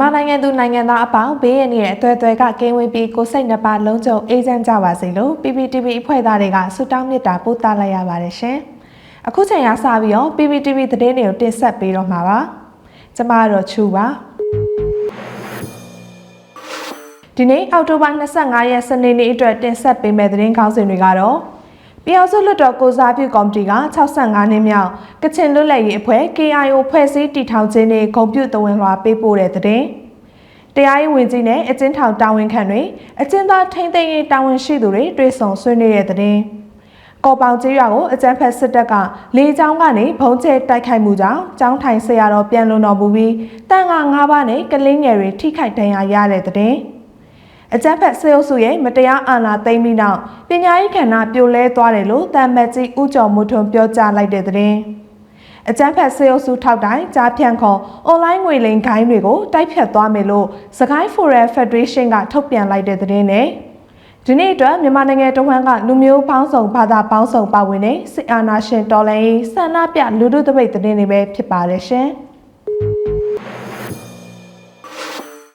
မြန်မာနိုင်ငံသူနိုင်ငံသားအပေါင်းဘေးရန်ရဲ့အသွဲသွဲကကင်းဝေးပြီးကိုယ်စိတ်နှပါလုံးစုံအေးချမ်းကြပါစေလို့ PPTV အဖွဲ့သားတွေကဆုတောင်းမေတ္တာပို့သလိုက်ရပါတယ်ရှင်။အခုချိန်ကစပြီးတော့ PPTV သတင်းတွေကိုတင်ဆက်ပေးတော့မှာပါ။ကျွန်မကတော့ချူပါ။ဒီနေ့အောက်တိုဘာ25ရက်စနေနေ့အတွက်တင်ဆက်ပေးမယ့်သတင်းခေါင်းစဉ်တွေကတော့ ပြည်အောင်စုလွှတ်တော်ကိုစားပြုကော်မတီက65နှစ်မြောက်ကချင်လွတ်လပ်ရေးအဖွဲ့ KIO ဖွဲ့စည်းတည်ထောင်ခြင်းနဲ့ဂုဏ်ပြုသဝင်လွှာပေးပို့တဲ့တဲ့တရားရေးဝန်ကြီးနဲ့အကျဉ်းထောင်တာဝန်ခံတွေအကျဉ်းသားထိန်းသိမ်းရေးတာဝန်ရှိသူတွေတွေ့ဆုံဆွေးနွေးတဲ့တဲ့ကော်ပေါင်ကျေးရွာကိုအကြမ်းဖက်စစ်တပ်ကလေကြောင်းကနေဘုံကျဲတိုက်ခိုက်မှုကြောင့်ကျောင်းထိုင်ဆရာတော်ပြန်လွန်တော်မူပြီးတန်ခါ၅ပါးနဲ့ကလင်းငယ်တွေထိခိုက်ဒဏ်ရာရတဲ့တဲ့ အကြမ်းဖက်ဆေးအုပ်စုရဲ့မတရားအာဏာသိမ်းပြီးနောက်ပညာရေးကဏ္ဍပြိုလဲသွားတယ်လို့တမ်မတ်ကြီးဦးကျော်မိုးထွန်းပြောကြားလိုက်တဲ့တဲ့အကြမ်းဖက်ဆေးအုပ်စုထောက်တိုင်းကြားဖြန့်ခေါ်အွန်လိုင်းငွေလိမ်ဂိုင်းတွေကိုတိုက်ဖြတ်သွားမယ်လို့စကိုင်းဖိုရယ်ဖက်ဒရေးရှင်းကထုတ်ပြန်လိုက်တဲ့သတင်းနဲ့ဒီနေ့အတွက်မြန်မာနိုင်ငံတဝန်းကလူမျိုးပေါင်းစုံဘာသာပေါင်းစုံပါဝင်တဲ့စစ်အာဏာရှင်တော်လှန်ရေးဆန္ဒပြလူထုတပိတ်သတင်းတွေပဲဖြစ်ပါတယ်ရှင်။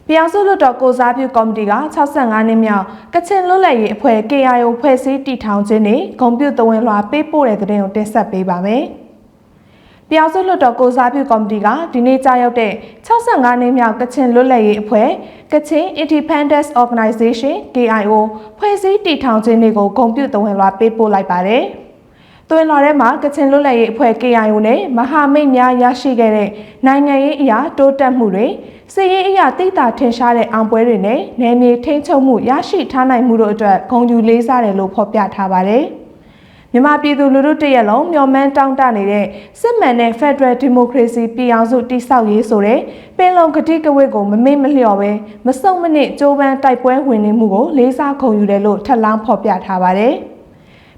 ပြည်အောင်စုလွှတ်တော်ကိုစားပြုကော်မတီက65နှစ်မြောက်ကချင်လွတ်လပ်ရေးအဖွဲ့ KIO ဖွဲ့စည်းတည်ထောင်ခြင်းနဲ့ဂုဏ်ပြုသဝင်လွှာပေးပို့တဲ့တဲ့ကိုတင်ဆက်ပေးပါမယ်။ပြည်အောင်စုလွှတ်တော်ကိုစားပြုကော်မတီကဒီနေ့ကြာရောက်တဲ့65နှစ်မြောက်ကချင်လွတ်လပ်ရေးအဖွဲ့ကချင် Independence Organization KIO ဖွဲ့စည်းတည်ထောင်ခြင်းတွေကိုဂုဏ်ပြုသဝင်လွှာပေးပို့လိုက်ပါတယ်။သွင်းလာထဲမှာကချင်လွတ်လပ်ရေးအဖွဲ့ KIO နဲ့မဟာမိတ်များရရှိခဲ့တဲ့နိုင်ငံရေးအရာတိုးတက်မှုတွေ စစ်ရေးအရာတိတ်တာထင်ရှားတဲ့အောင်ပွဲတွေနဲ့နယ်မြေထိန်းချုပ်မှုရရှိထားနိုင်မှုတို့အတွက်ဂုဏ်ယူလေးစားတယ်လို့ဖော်ပြထားပါတယ်။မြန်မာပြည်သူလူထုတရက်လုံးမျှော်မှန်းတောင်းတနေတဲ့စစ်မှန်တဲ့ Federal Democracy ပြည်အောင်စုတည်ဆောက်ရေးဆိုတဲ့ပင်လုံကတိကဝတ်ကိုမမေ့မလျော့ပဲမစုံမနစ်ကြိုးပမ်းတိုက်ပွဲဝင်နေမှုကိုလေးစားဂုဏ်ယူတယ်လို့ထပ်လောင်းဖော်ပြထားပါတယ်။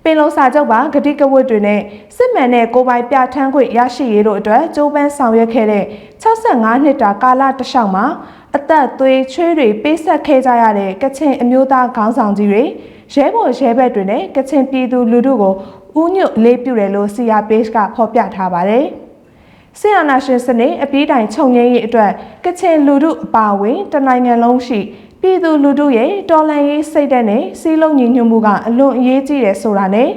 ပင်လုံစာချုပ်ပါဂတိကဝတ်တွေနဲ့စစ်မှန်တဲ့ကိုပိုင်ပြဋ္ဌာန်းခွင့်ရရှိရေးတို့အတွက်ကြိုးပမ်းဆောင်ရွက်ခဲ့တဲ့65နှစ်တာကာလတစ်လျှောက်မှာအသက်သွေးချွေးတွေပေးဆက်ခဲ့ကြရတဲ့ကချင်အမျိုးသားခေါင်းဆောင်ကြီးတွေရဲဘော်ရဲဘက်တွေနဲ့ကချင်ပြည်သူလူထုကိုဥညွတ်လေးပြုတယ်လို့ CRPH ကဖော်ပြထားပါတယ်။ဆီယနာရှင်စနစ်အပြီးတိုင်ခြုံငင်းရေးအတွက်ကချင်လူထုအပါအဝင်တနိုင်ငံလုံးရှိ ပြည်သူလူထုရဲ့တော်လှန်ရေးစိတ်ဓာတ်နဲ့စီးလုံးညီညွတ်မှုကအလွန်အရေးကြီးတယ်ဆိုတာနဲ့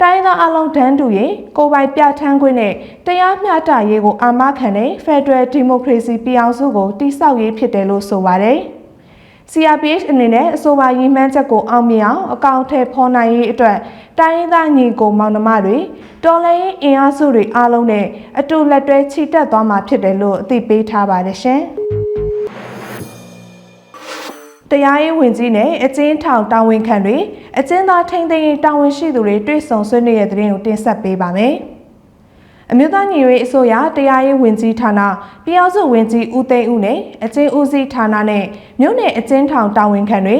တိုင်းသားအလုံးတန်းတူရဲ့ကိုယ်ပိုင်ပြဋ္ဌာန်းခွင့်နဲ့တရားမျှတရေးကိုအာမခံတဲ့ Federal Democracy ပြည်အောင်စုကိုတိစောက်ရေးဖြစ်တယ်လို့ဆိုပါတယ်။ CRPH အနေနဲ့အဆိုပါရည်မှန်းချက်ကိုအောင်မြင်အောင်အကောင့်ထဲဖော်နိုင်ရေးအတွက်တိုင်းသားညီကိုမောင်နှမတွေတော်လှန်ရေးအင်အားစုတွေအားလုံးနဲ့အတူလက်တွဲချီတက်သွားမှာဖြစ်တယ်လို့အသိပေးထားပါတယ်ရှင်။ တရားရေးဝန်ကြီးနဲ့အကျဉ်းထောင်တာဝန်ခံတွေအကျဉ်းသားထိန်းသိမ်းရေးတာဝန်ရှိသူတွေတွေ့ဆုံဆွေးနွေးတဲ့သတင်းကိုတင်ဆက်ပေးပါမယ်။အမျိုးသားညီညွတ်ရေးအစိုးရတရားရေးဝန်ကြီးဌာနပြည်အောင်စုဝန်ကြီးဦးသိန်းဦးနဲ့အကျဉ်းဦးစီးဌာနနဲ့မြို့နယ်အကျဉ်းထောင်တာဝန်ခံတွေ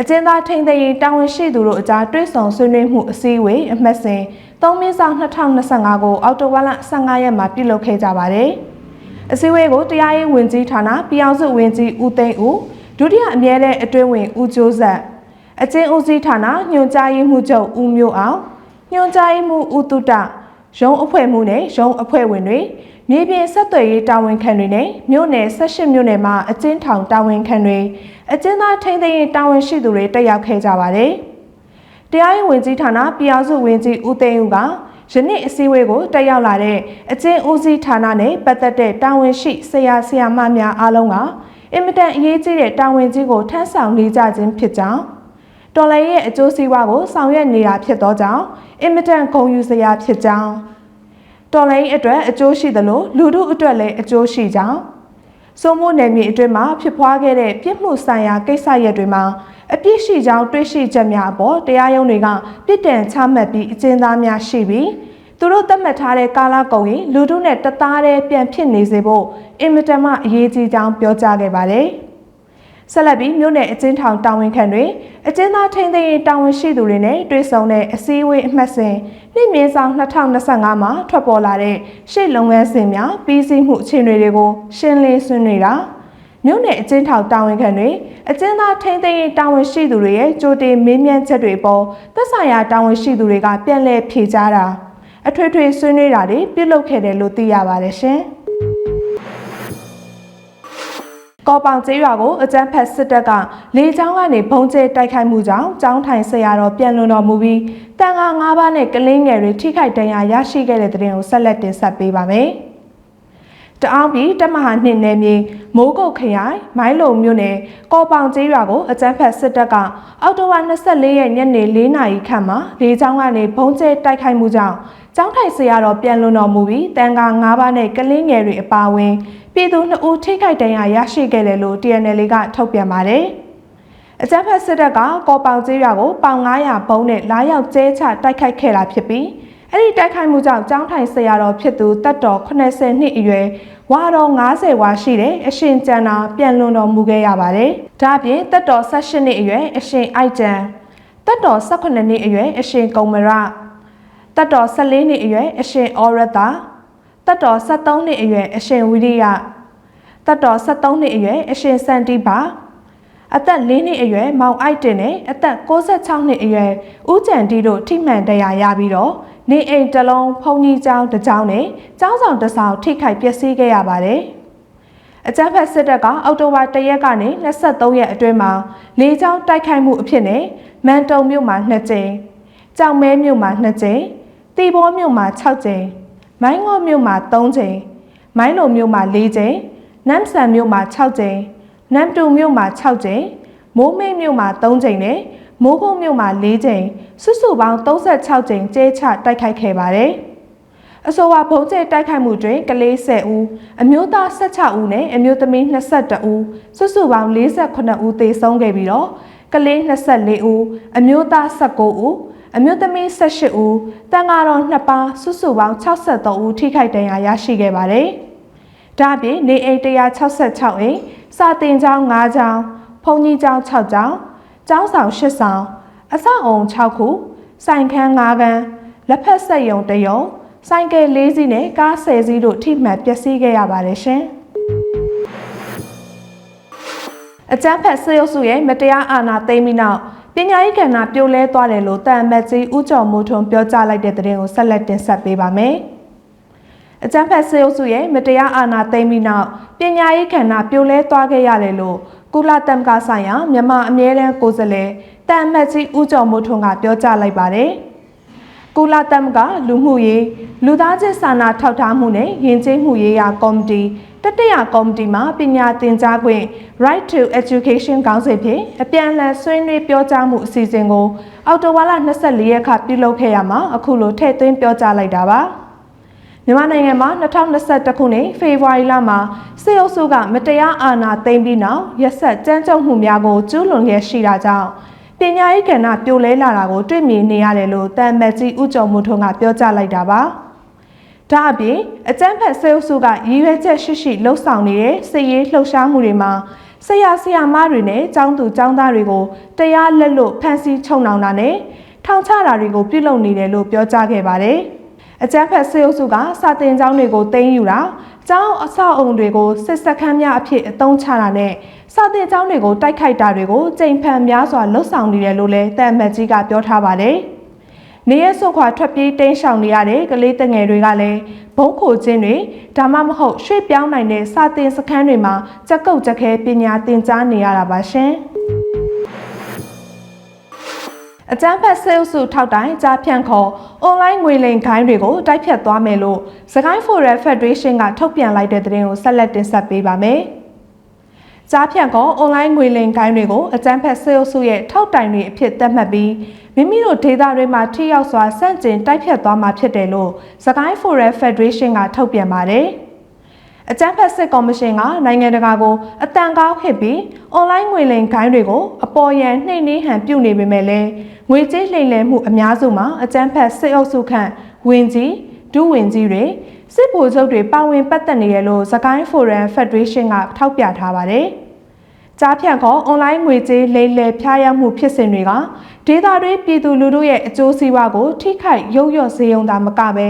အကျဉ်းသားထိန်းသိမ်းရေးတာဝန်ရှိသူတို့အကြားတွေ့ဆုံဆွေးနွေးမှုအစည်းအဝေးအမှတ်စဉ်3မြင်းဆောင်2025ကိုအောက်တိုဘာလ15ရက်မှာပြုလုပ်ခဲ့ကြပါတယ်။အစည်းအဝေးကိုတရားရေးဝန်ကြီးဌာနပြည်အောင်စုဝန်ကြီးဦးသိန်းဦး ဒုတိယအမြဲတမ်းအတွင်းဝင်ဦးကျိုးဆက်အကျဉ်းဦးစီးဌာနညွှန်ကြားရေးမှူးချုပ်ဦးမျိုးအောင်ညွှန်ကြားရေးမှူးဦးတုတရုံးအဖွဲ့မှူးနဲ့ရုံးအဖွဲ့ဝင်တွေမြေပြင်ဆက်သွယ်ရေးတာဝန်ခံတွေနဲ့မြို့နယ်18မြို့နယ်မှာအကျဉ်းထောင်တာဝန်ခံတွေအကျဉ်းသားထိန်းသိမ်းရေးတာဝန်ရှိသူတွေတက်ရောက်ခဲ့ကြပါတယ်။တရားရေးဝန်ကြီးဌာနပြည်အောင်စုဝန်ကြီးဦးသိန်းဦးကယနေ့အစည်းအဝေးကိုတက်ရောက်လာတဲ့အကျဉ်းဦးစီးဌာနနဲ့ပတ်သက်တဲ့တာဝန်ရှိဆရာဆရာမများအားလုံးက အင်မတန်အရေးကြီးတဲ့တာဝန်ကြီးကိုထမ်းဆောင်နေကြခြင်းဖြစ်ကြောင်းတော်လည်းရဲ့အကျိုးစီးပွားကိုဆောင်ရွက်နေတာဖြစ်သောကြောင့်အင်မတန်ဂုဏ်ယူစရာဖြစ်ကြောင်းတော်လည်းအတွက်အကျိုးရှိသလိုလူထုအတွက်လည်းအကျိုးရှိကြောင်းစိုးမိုးနယ်မြေအတွင်းမှာဖြစ်ပွားခဲ့တဲ့ပြစ်မှုဆိုင်ရာကိစ္စရပ်တွေမှာအပြစ်ရှိကြောင်းတွေ့ရှိချက်များအပေါ်တရားရုံးတွေကပြစ်ဒဏ်ချမှတ်ပြီးအကျဉ်းသားများရှိပြီး သူတို့သတ်မှတ်ထားတဲ့ကာလကုန်ရင်လူထုနဲ့တသားတည်းပြန်ဖြစ်နေစေဖို့အင်မတန်မှအရေးကြီးကြောင်းပြောကြားခဲ့ပါတယ်။ဆက်လက်ပြီးမြို့နယ်အကျဉ်းထောင်တာဝန်ခံတွေအကျဉ်းသားထိန်းသိမ်းရေးတာဝန်ရှိသူတွေနဲ့တွေ့ဆုံတဲ့အစည်းအဝေးအမှတ်စဉ်နှစ်မြင့်ဆောင်2025မှာထွက်ပေါ်လာတဲ့ရှေ့လုပ်ငန်းစဉ်များပြီးစီးမှုအခြေအနေတွေကိုရှင်းလင်းဆွေးနွေးတာမြို့နယ်အကျဉ်းထောင်တာဝန်ခံတွေအကျဉ်းသားထိန်းသိမ်းရေးတာဝန်ရှိသူတွေရဲ့ကြိုတင်မေးမြန်းချက်တွေပေါ်သက်ဆိုင်ရာတာဝန်ရှိသူတွေကပြန်လည်ဖြေကြားတာ အထွေထွေဆွေးနွေးတာတွေပြုလုပ်ခဲ့တယ်လို့သိရပါတယ်ရှင်။ကော်ပောင်ကျေးရွာကိုအကြမ်းဖက်စစ်တပ်ကလေကြောင်းကနေဘုံကျဲတိုက်ခိုက်မှုကြောင့်ကျောင်းထိုင်ဆရာတော်ပြန်လွန်တော်မူပြီးတန်ခါ၅ပါးနဲ့ကလင်းငယ်တွေထိခိုက်ဒဏ်ရာရရှိခဲ့တဲ့တဲ့တင်ကိုဆက်လက်တင်ဆက်ပေးပါမယ်။ တအောင်ပြည်တမဟာနှစ်နယ်မြေမိုးကုတ်ခရိုင်မိုင်းလုံမြို့နယ်ကော်ပောင်ကျေးရွာကိုအကြမ်းဖက်စစ်တပ်ကအောက်တိုဘာ24ရက်ညနေ4နာရီခန့်မှာလေကြောင်းကနေဘုံကျဲတိုက်ခိုက်မှုကြောင့်ကျောင်းထိုင်ဆရာတော်ပြန်လွန်တော်မူပြီးတန်ခါ၅ပါးနဲ့ကလင်းငယ်တွေအပါအဝင်ပြည်သူ2ဦးထိခိုက်ဒဏ်ရာရရှိခဲ့တယ်လို့ TNL ကထုတ်ပြန်ပါတယ်။အကြမ်းဖက်စစ်တပ်ကကော်ပောင်ကျေးရွာကိုပေါင်900ဘုံနဲ့လာရောက်ကျဲချတိုက်ခိုက်ခဲ့တာဖြစ်ပြီး အဲ့ဒီတိုက်ခိုက်မှုကြောင့်ကျောင်းထိုင်ဆရာတော်ဖြစ်သူတပ်တော်80နှစ်အရွယ်ဝါတော်90ဝါရှိတဲ့အရှင်ကျန်နာပြန်လွန်တော်မူခဲ့ရပါတယ်။ဒါ့အပြင်တပ်တော်18နှစ်အရွယ်အရှင်အိုက်ကျန်တပ်တော်18နှစ်အရွယ်အရှင်ကုံမရတပ်တော်14နှစ်အရွယ်အရှင်အောရတာတပ်တော်73နှစ်အရွယ်အရှင်ဝိရိယတပ်တော်73နှစ်အရွယ်အရှင်စန္တိပါ အသက်၄နှစ်အရွယ်မောင်အိုက်တင်နဲ့အသက်66နှစ်အရွယ်ဦးကျန်တီတို့ထိမှန်တရားရပြီးတော့နေအိမ်တစ်လုံးဖုန်ကြီးကျောင်းတစ်ကျောင်းနဲ့ကျောင်းဆောင်တစ်ဆောင်ထိခိုက်ပျက်စီးခဲ့ရပါတယ်။အကြမ်းဖက်စစ်တပ်ကအောက်တိုဘာ၁ရက်ကနေ23ရက်အတွင်းမှာလေကြောင်းတိုက်ခိုက်မှုအဖြစ်နဲ့မန်တုံမြို့မှာ2ကြိမ်၊ကြောင်မဲမြို့မှာ2ကြိမ်၊တီဘောမြို့မှာ6ကြိမ်၊မိုင်းငေါမြို့မှာ3ကြိမ်၊မိုင်းလုံမြို့မှာ4ကြိမ်၊နမ်ဆန်မြို့မှာ6ကြိမ်၊ နမ်တူမြို့မှာ6ကြိမ်၊မိုးမိတ်မြို့မှာ3ကြိမ်နဲ့မိုးကုတ်မြို့မှာ၄ကြိမ်စုစုပေါင်း36ကြိမ်ကျဲချတိုက်ခိုက်ခဲ့ပါတယ်။အဆိုပါဘုံကျဲတိုက်ခိုက်မှုတွင်ကလေး10ဦးအမျိုးသား16ဦးနဲ့အမျိုးသမီး22ဦးစုစုပေါင်း48ဦးသေဆုံးခဲ့ပြီးတော့ကလေး24ဦးအမျိုးသား19ဦးအမျိုးသမီး18ဦးတန်ဃာတော်2ပါးစုစုပေါင်း63ဦးထိခိုက်ဒဏ်ရာရရှိခဲ့ပါတယ်။ဒါ့အပြင်နေအိမ်166အိမ် စာတင်ကျောင်း5ကျောင်းဘုံကြီးကျောင်း6ကျောင်းကျောင်းဆောင်၈ဆောင်အဆောက်အုံ6ခုစိုင်ခန်း5ခန်းလက်ဖက်ဆက်ယုံတယုံဆိုင်ကယ်၄စီးနဲ့ကား10စီးတို့ထိမှန်ပျက်စီးခဲ့ရပါတယ်ရှင်အကြမ်းဖက်ဆေးရုပ်စုရဲ့မတရားအာဏာသိမ်းပြီးနောက်ပညာရေးကဏ္ဍပြိုလဲသွားတယ်လို့တန်အမတ်ကြီးဦးကျော်မိုးထွန်းပြောကြားလိုက်တဲ့သတင်းကိုဆက်လက်တင်ဆက်ပေးပါမယ်။ အကြမ်းဖက်ဆေးရုပ်စုရဲ့မတရားအာဏာသိမ်းပြီးနောက်ပညာရေးကဏ္ဍပြိုလဲသွားခဲ့ရတယ်လို့ကုလသမဂ္ဂဆိုင်ရာမြန်မာအမြဲတမ်းကိုယ်စားလှယ်တန်အမတ်ကြီးဦးကျော်မိုးထွန်းကပြောကြားလိုက်ပါတယ်။ကုလသမဂ္ဂလူမှုရေးလူသားချင်းစာနာထောက်ထားမှုနဲ့ယဉ်ကျေးမှုရေးရာကော်မတီတတိယကော်မတီမှပညာသင်ကြားခွင့် Right to Education ခေါင်းစဉ်ဖြင့်အပြန်အလှန်ဆွေးနွေးပြောကြားမှုအစီအစဉ်ကိုအောက်တိုဘာလ24ရက်ခါပြုလုပ်ခဲ့ရမှာအခုလိုထည့်သွင်းပြောကြားလိုက်တာပါ။ မြန်မာနိုင်ငံမှာ2021ခုနှစ်ဖေဖော်ဝါရီလမှာစစ်အုပ်စုကမတရားအာဏာသိမ်းပြီးနောက်ရက်ဆက်ကြမ်းကြုတ်မှုများကိုကျူးလွန်ရရှိတာကြောင့်ပညာရေးကဏ္ဍပြိုလဲလာတာကိုတွေ့မြင်နေရတယ်လို့တန်မတ်ကြီးဦးကျော်မိုးထွန်းကပြောကြားလိုက်တာပါ။ဒါအပြင်အကြမ်းဖက်စစ်အုပ်စုကရည်ရွယ်ချက်ရှိရှိလှုပ်ဆောင်နေတဲ့စစ်ရေးလှုပ်ရှားမှုတွေမှာဆရာဆရာမတွေနဲ့ចောင်းသူចောင်းသားတွေကိုတရားလက်လွတ်ဖမ်းဆီးချုပ်နှောင်တာနဲ့ထောင်ချတာတွေကိုပြုလုပ်နေတယ်လို့ပြောကြားခဲ့ပါတယ်။ အကြမ်းဖက်စစ်အုပ်စုကစာတင်ကျောင်းတွေကိုတင်းယူတာကျောင်းအဆောက်အုံတွေကိုစစ်စခန်းများအဖြစ်အသုံးချတာနဲ့စာတင်ကျောင်းတွေကိုတိုက်ခိုက်တာတွေကိုကြိမ်ဖန်များစွာလှုပ်ဆောင်နေတယ်လို့လည်းတန်မတ်ကြီးကပြောထားပါတယ်။နေရဆုတ်ခွာထွက်ပြေးတင်းရှောင်နေရတဲ့ကလေးတငယ်တွေကလည်းဘုံခိုခြင်းတွေဒါမှမဟုတ်ရွှေ့ပြောင်းနိုင်တဲ့စာတင်စခန်းတွေမှာကြက်ကုတ်ကြက်ခဲပညာသင်ကြားနေရတာပါရှင်။ အကြမ်းဖက်ဆဲအုပ်စုထောက်တိုင်ကြားဖြန့်ခေါ်အွန်လိုင်းငွေလိမ်ခိုင်းတွေကိုတိုက်ဖြတ်သွားမယ်လို့စကိုင်းဖိုရယ်ဖက်ဒရေးရှင်းကထုတ်ပြန်လိုက်တဲ့သတင်းကိုဆက်လက်တင်ဆက်ပေးပါမယ်။ကြားဖြန့်ခေါ်အွန်လိုင်းငွေလိမ်ခိုင်းတွေကိုအကြမ်းဖက်ဆဲအုပ်စုရဲ့ထောက်တိုင်တွေအဖြစ်သတ်မှတ်ပြီးမိမိတို့ဒေသတွေမှာထိရောက်စွာစန့်ကျင်တိုက်ဖြတ်သွားမှာဖြစ်တယ်လို့စကိုင်းဖိုရယ်ဖက်ဒရေးရှင်းကထုတ်ပြန်ပါတယ်။ အကြမ်းဖက်စစ်ကော်မရှင်ကနိုင်ငံတကာကိုအတန်ကောက်ခဲ့ပြီးအွန်လိုင်းငွေလိမ်ခိုင်းတွေကိုအပေါ်ယံနှိမ့်နှင်းဟန်ပြုတ်နေပေမဲ့လည်းငွေကြေးလိမ်လည်မှုအများစုမှာအကြမ်းဖက်စစ်အုပ်စုခန့်ဝင်ကြီးဒုဝင်ကြီးတွေစစ်ဗိုလ်ချုပ်တွေပါဝင်ပတ်သက်နေတယ်လို့စကိုင်းဖိုရမ်ဖက်ဒရေးရှင်းကထောက်ပြထားပါတယ်။ကြားဖြန့်ခေါ်အွန်လိုင်းငွေကြေးလိမ်လည်ဖျားယောက်မှုဖြစ်စဉ်တွေကဒေတာတွေပြည်သူလူထုရဲ့အကျိုးစီးပွားကိုထိခိုက်ရုပ်ရော့စေုံသာမကဘဲ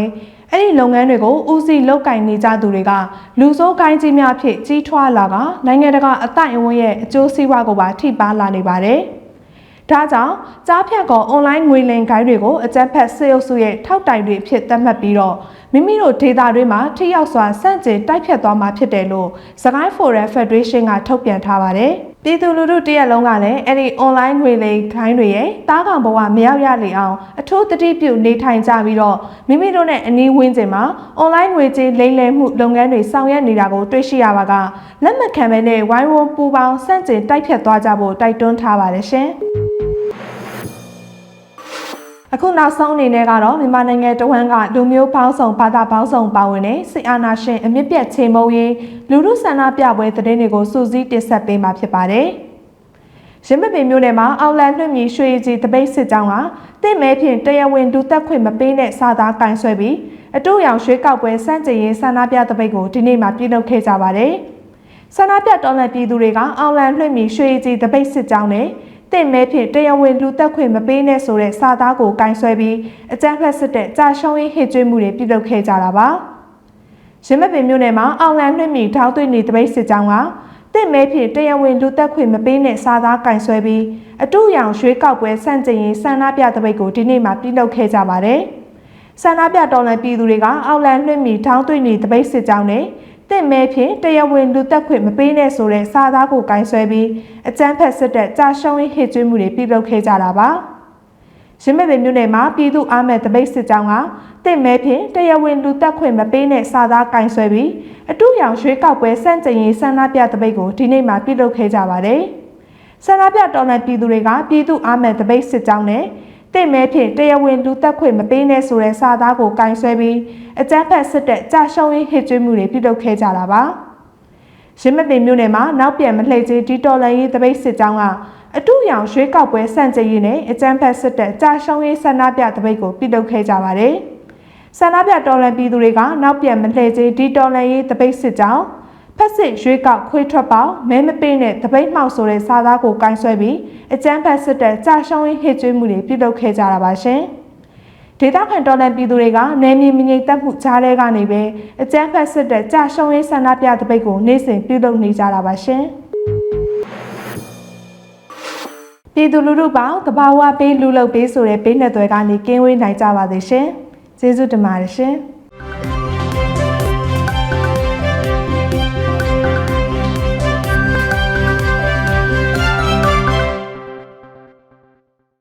အဲ့ဒီလုပ်ငန်းတွေကိုဦးစီးလုပ်ကင်နေကြသူတွေကလူစိုးကိုင်းကြီးများဖြင့်ကြီးထွားလာကနိုင်ငံတကာအတိုင်းအဝန်းရဲ့အကျိုးစီးပွားကိုပါထိပါလာနေပါတယ်။ဒါကြောင့်ကြားဖြတ်ကော online ငွေလိမ်ဂိုင်းတွေကိုအကြမ်းဖက်စစ်အုပ်စုရဲ့ထောက်တိုင်တွေအဖြစ်သတ်မှတ်ပြီးတော့မိမိတို့ဒေတာတွေမှာထိရောက်စွာစန့်ကျင်တိုက်ဖြတ်သွားမှာဖြစ်တယ်လို့စကိုင်း Forum Federation ကထုတ်ပြန်ထားပါတယ်။ ပြည်သူလူထုတရက်လုံးကလည်းအဲ့ဒီ online ငွေလိမ်ဂိုင်းတွေရဲ့တားကောင်ဘဝမရောက်ရလေအောင်အထူးတတိပြုနေထိုင်ကြပြီးတော့မိမိတို့နဲ့အနီးဝန်းကျင်မှာ online ငွေကြေးလိမ်လည်မှုလုပ်ငန်းတွေဆောင်ရွက်နေတာကိုတွေ့ရှိရပါကလက်မခံဘဲနဲ့ဝိုင်းဝန်းပူပေါင်းစန့်ကျင်တိုက်ဖြတ်သွားကြဖို့တိုက်တွန်းထားပါတယ်ရှင်။ အခုနောက်ဆုံးအနေနဲ့ကတော့မြန်မာနိုင်ငံတဝန်းကလူမျိုးပေါင်းစုံဘာသာပေါင်းစုံပါဝင်တဲ့စစ်အာဏာရှင်အမြင့်ပြတ်ချိန်မုံရေးလူမှုဆန္ဒပြပွဲသတင်းတွေကိုစူးစီးတင်ဆက်ပေးမှာဖြစ်ပါတယ်။ရင်းမပင်မျိုးနယ်မှာအောက်လန်လွှင့်မြီရွှေကြီးတပိတ်စစ်ကြောင်းကတင့်မဲဖြင့်တရားဝင်ဒူသက်ခွင့်မပေးတဲ့စာသားကင်ဆွဲပြီးအတူရောင်ရွှေကောက်ပွဲစန့်ကျင်ရေးဆန္ဒပြတပိတ်ကိုဒီနေ့မှပြုလုပ်ခဲ့ကြပါတယ်။ဆန္ဒပြတော်လှန်ပြည်သူတွေကအောက်လန်လွှင့်မြီရွှေကြီးတပိတ်စစ်ကြောင်းနဲ့ တင့်မဲဖြင့်တရားဝင်လူသက်ခွင့်မပေးနဲ့ဆိုတဲ့စာသားကိုကင်ဆွဲပြီးအကြမ်းဖက်စစ်တဲ့ကြာရှုံးရေးဟစ်ကြွေးမှုတွေပြုလုပ်ခဲ့ကြတာပါ။ရင်းမပင်မြို့နယ်မှာအောင်လန်နှွင့်မီထောက်သွင်းနေတပိတ်စစ်ကြောင်းကတင့်မဲဖြင့်တရားဝင်လူသက်ခွင့်မပေးနဲ့စာသားကင်ဆွဲပြီးအတူရောင်ရွှေကောက်ပွဲစန့်ကျင်ရေးဆန္ဒပြတပိတ်ကိုဒီနေ့မှပြုလုပ်ခဲ့ကြပါတယ်။ဆန္ဒပြတော်လှန်ပြည်သူတွေကအောက်လန်နှွင့်မီထောက်သွင်းနေတပိတ်စစ်ကြောင်းနဲ့ တင့်မဲဖြင့်တရားဝင်လူသက်ခွင့်မပေးနဲ့ဆိုတဲ့စာသားကိုကင်ဆွဲပြီးအကြမ်းဖက်စစ်တပ်ကြာရှုံးရေးဟစ်ကြွေးမှုတွေပြုလုပ်ခဲ့ကြတာပါရင်းမဲ့ပင်မြို့နယ်မှာပြည်သူအားမဲ့တပိတ်စစ်ကြောင်းကတင့်မဲဖြင့်တရားဝင်လူသက်ခွင့်မပေးနဲ့စာသားကင်ဆွဲပြီးအတူရောင်ရွှေကောက်ပွဲစန့်ကျင်ရေးဆန္ဒပြတပိတ်ကိုဒီနေ့မှပြုလုပ်ခဲ့ကြပါတယ်ဆန္ဒပြတော်လှန်ပြည်သူတွေကပြည်သူအားမဲ့တပိတ်စစ်ကြောင်းနဲ့ တင့်မဲဖြင့်တရားဝင်လူသက်ခွင့်မပေးနဲ့ဆိုတဲ့စာသားကိုကင်ဆွဲပြီးအကြမ်းဖက်စစ်တပ်ကြာရှုံးရေးဟစ်ကြွေးမှုတွေပြုလုပ်ခဲ့ကြတာပါရင်းမပင်မြို့နယ်မှာနောက်ပြန်မလှည့်သေးဒီတော်လန်ရေးတပိတ်စစ်ကြောင်းကအတူရောင်ရွှေကောက်ပွဲစန့်ကျင်ရေးနဲ့အကြမ်းဖက်စစ်တပ်ကြာရှုံးရေးဆန္ဒပြတပိတ်ကိုပြုလုပ်ခဲ့ကြပါတယ်ဆန္ဒပြတော်လှန်ပြည်သူတွေကနောက်ပြန်မလှည့်သေးဒီတော်လန်ရေးတပိတ်စစ်ကြောင်း ဖက်စစ်ရွေးကောက်ခွေးထွက်ပေါက်မဲမပင်းနဲ့တပိတ်မှောက်ဆိုတဲ့စာသားကိုကင်ဆွဲပြီးအကြမ်းဖက်စစ်တပ်ကြာရှုံးရေးဟစ်ကြွေးမှုတွေပြုလုပ်ခဲ့ကြတာပါရှင်။ဒေသခံတော်လှန်ပြည်သူတွေကနယ်မြေမငြိမ်သက်မှုကြားထဲကနေပဲအကြမ်းဖက်စစ်တပ်ကြာရှုံးရေးဆန္ဒပြတပိတ်ကိုနေ့စဉ်ပြုလုပ်နေကြတာပါရှင်။ပြည်သူလူထုပေါင်းတဘာဝပေးလူလုပ်ပေးဆိုတဲ့ပေးနှစ်သွဲကနေကင်းဝေးနိုင်ကြပါသေးရှင်။ကျေးဇူးတင်ပါတယ်ရှင်။